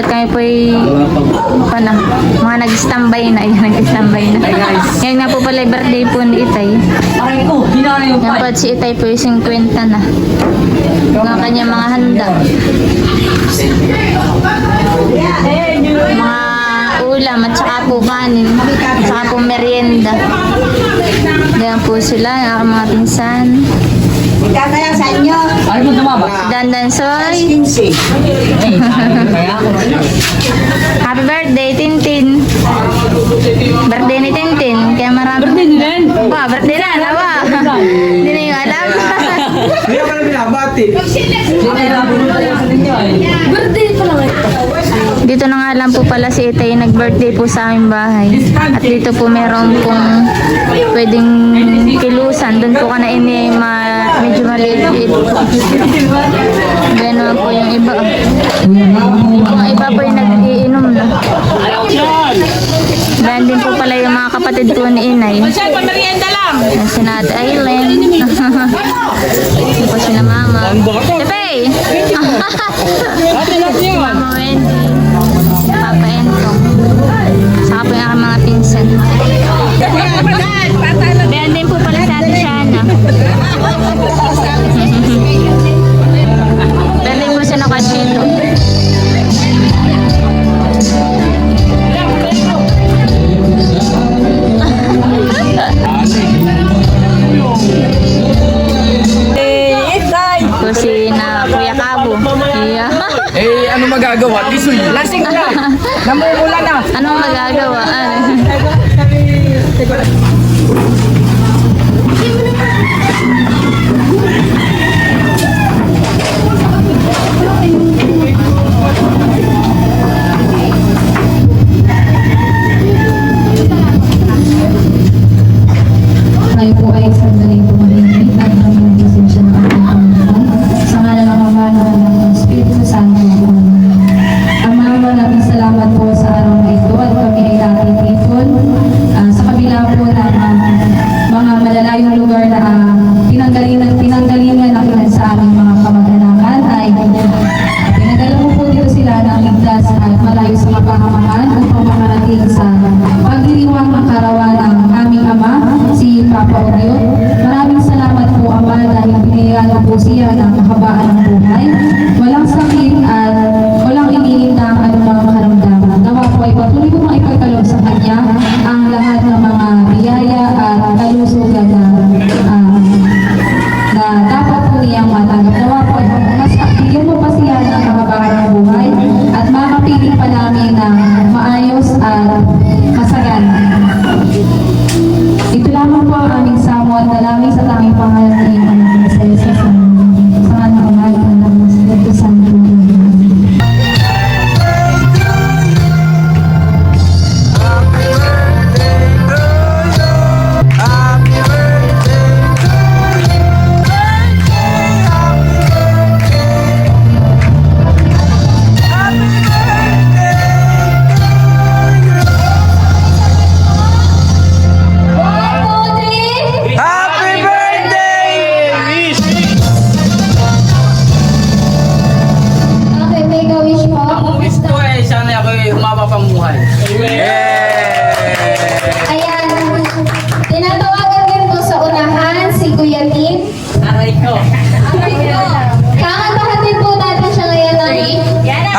at kami po ay pana, mga nag-standby na. Ayan, nag-standby na. Yan nga po pala yung birthday po ni Itay. Aray ko, hinana yung Yan po at si Itay po yung 50 na. Mga kanya mga handa. Mga ulam at saka po kanin. At saka po merienda. Yan po sila, yung aking mga pinsan. Kaya sa inyo, Ay mo tumama. Dandan Soy. 15. Kaya ako. Happy birthday, Tintin. Birthday ni Tintin. Kaya marami. Birthday din yan. Wow, birthday na, nawa. Hindi na yung alam. Hindi ako na binabati. Dito na nga lang po pala si Itay nag-birthday po sa aming bahay. At dito po meron pong pwedeng kilusan. Doon po ka na ini ma medyo. Ganyan naman po yung iba. Yung iba po yung nag-iinom na. Ganyan din po pala yung mga kapatid po ni Inay. Saan pa merienda lang? Yan si Nat po sila Mama. Tepe! Mama Wendy. Papa Enko. Saka po yung aking mga pinsan. Ganyan din po pala si Ate Shana.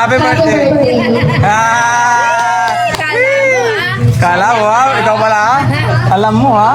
Happy birthday! birthday. Ah! Kala mo ha? Ikaw pala ha? Alam mo ha?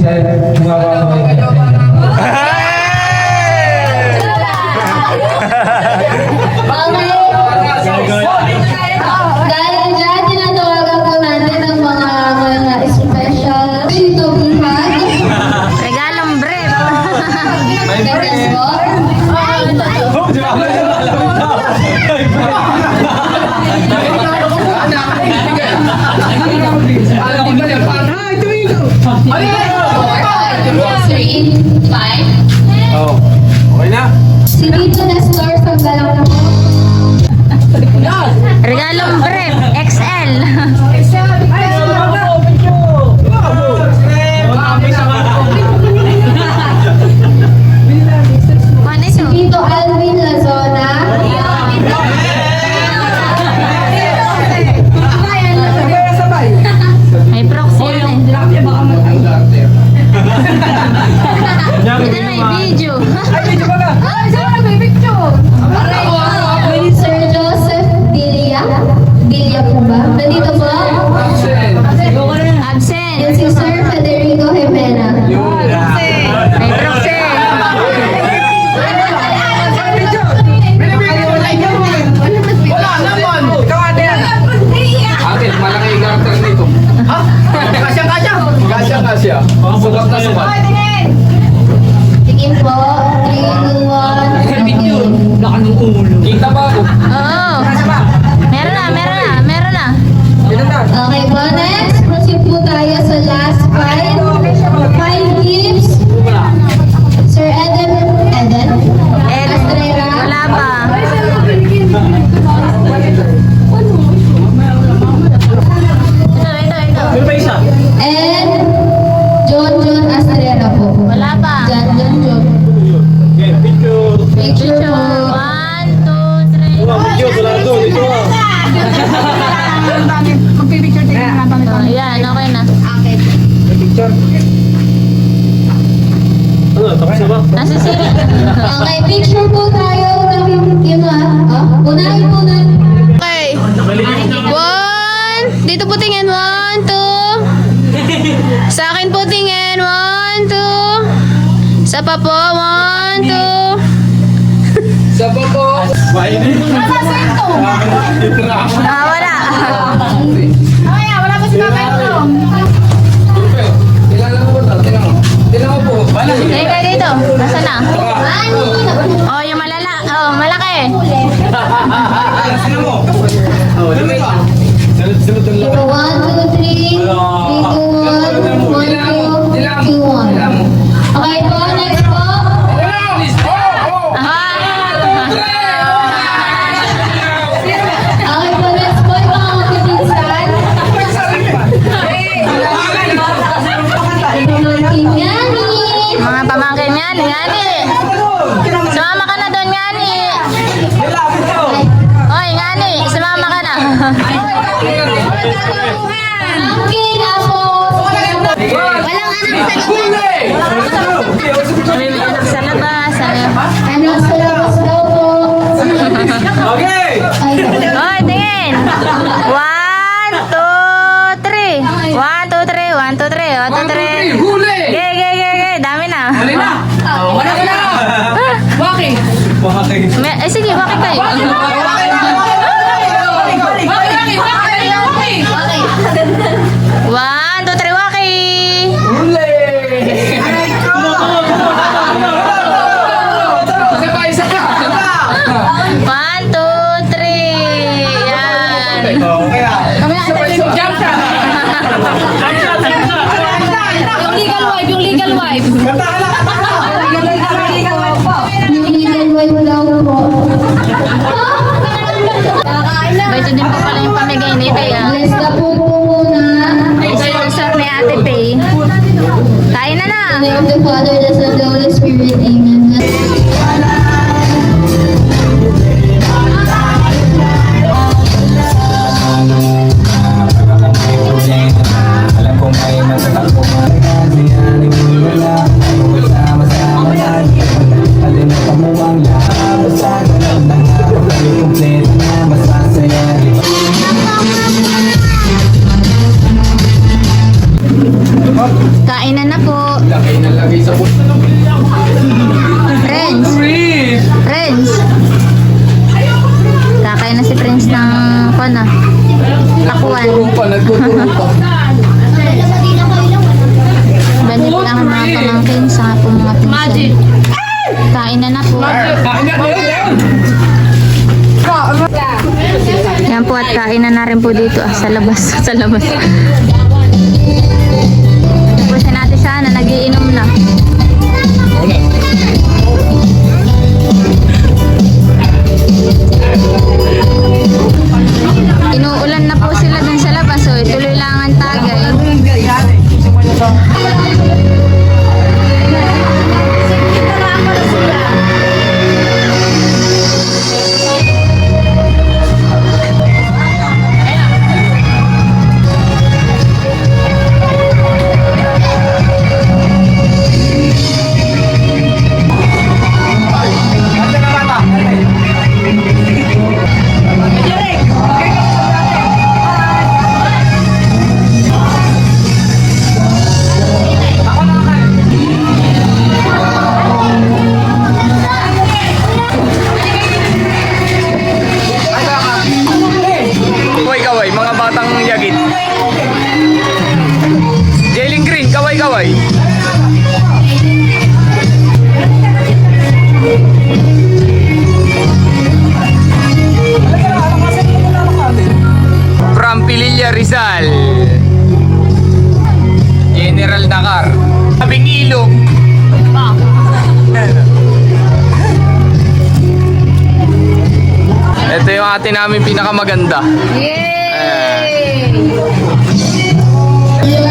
Dahil dyan, tinatawagan po natin Three, five. Oh, okay na. Si Tito Nestor from Galang po. Regalong brief. XL. Kuhan Ito na may video. Nasa sili. Okay, picture po tayo ng yun ah. Oh, unahin po na. Okay. One. Dito po tingin. One, two. Sa akin po tingin. One, two. Sa pa po. One, two. Sa pa po. Ah, wala. Kilala mo ba? Tingnan mo. Tingnan mo po. Eh, kayo ito, nasa na? Oh, yung malala. Oh, malaki. Sino mo? Oh, dami pa. Sino to lang? 1, 2, 3, 3, 2, 1, 1, 2, 3, yung legal wife. Niligan wife daw po. Ito din po pala yung pamigay ni ah. Bless ka po po muna. Ay, sponsor ni Ate Pay. Kain na na. In the Father, the Son, the Holy Spirit. Amen. kainan na rin po dito ah, sa labas. sa labas. ilog. Ito yung ate namin pinakamaganda. Yay! Ayan.